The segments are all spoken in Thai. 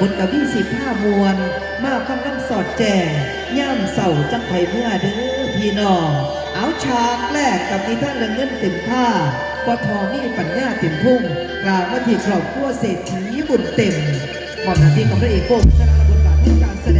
บุญกับพี่สิบห้ามวลมาฟังคำสอดแจงย่ำเสาจังไผ่เมื่อเด้อพี่น้องเอาฉากแรกกับนิทานเงเงินเต็มผ้าปทอมีปัญญาเต็มพุ่งกล่าวมาที่ครอบครัวเศรษฐีบุญเต็มมอบหน้าที่กับพระเอกโก้ชนะบทบาทในการแสดง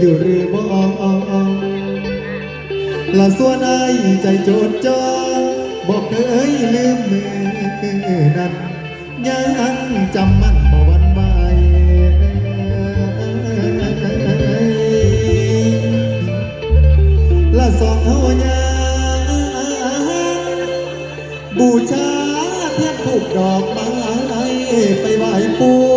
อยู่หรือบ่ละส่วนไอ้ใจโจดจ้องบอกเคยลืมมือนั้นยังจำมันบ่วันไหวละสองเฮายางบูชาเทียนถูกดอกไม้ไปไหว้ปู่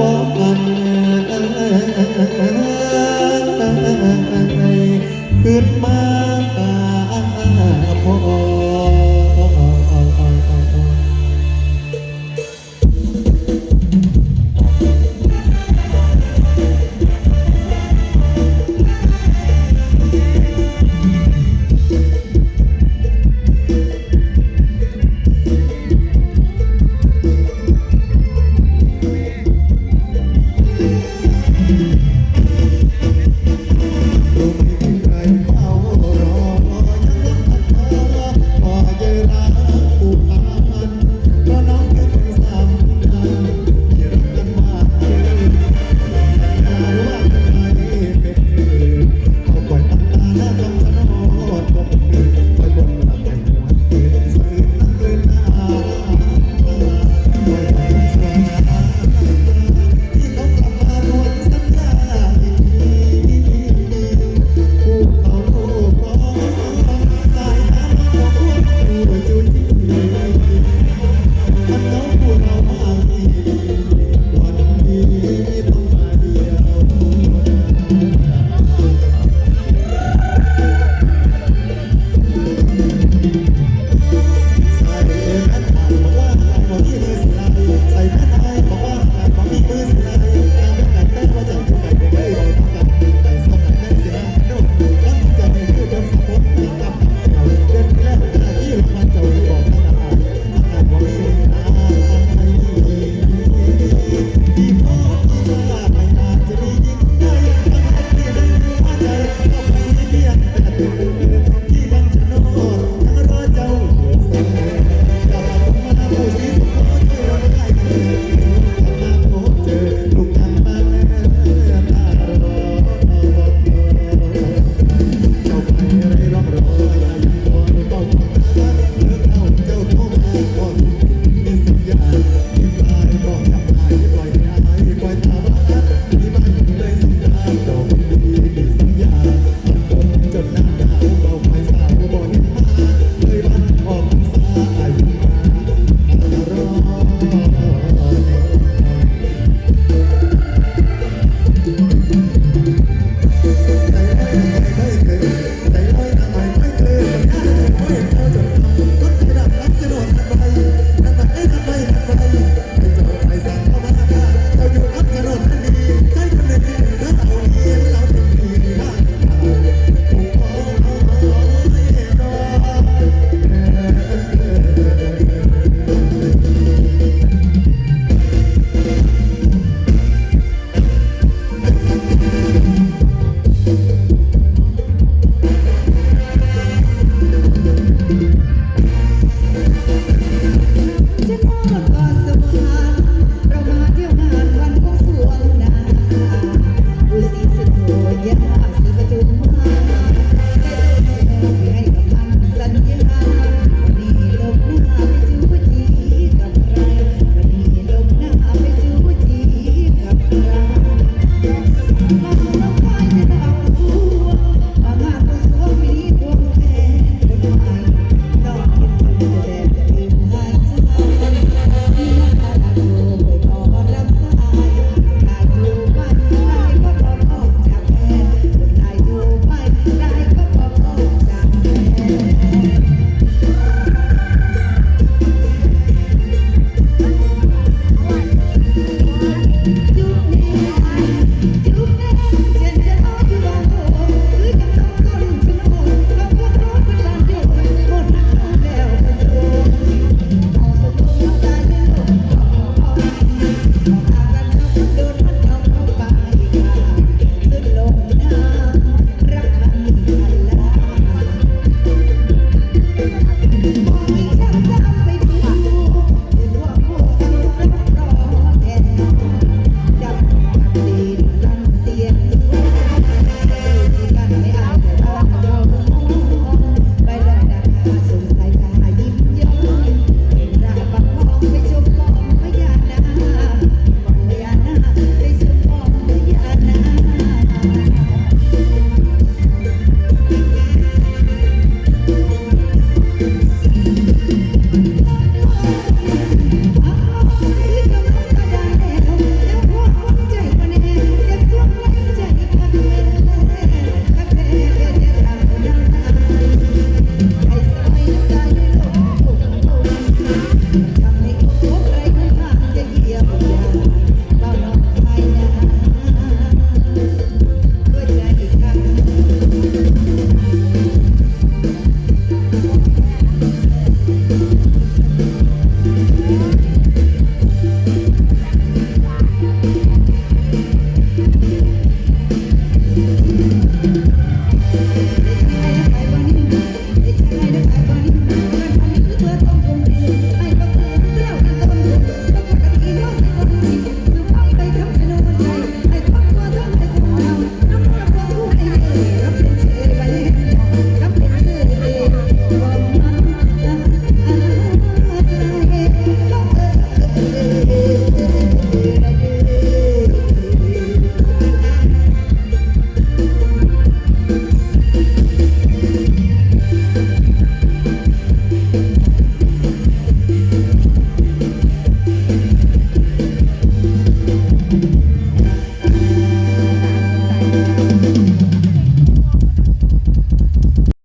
บอกกันขึ้นมา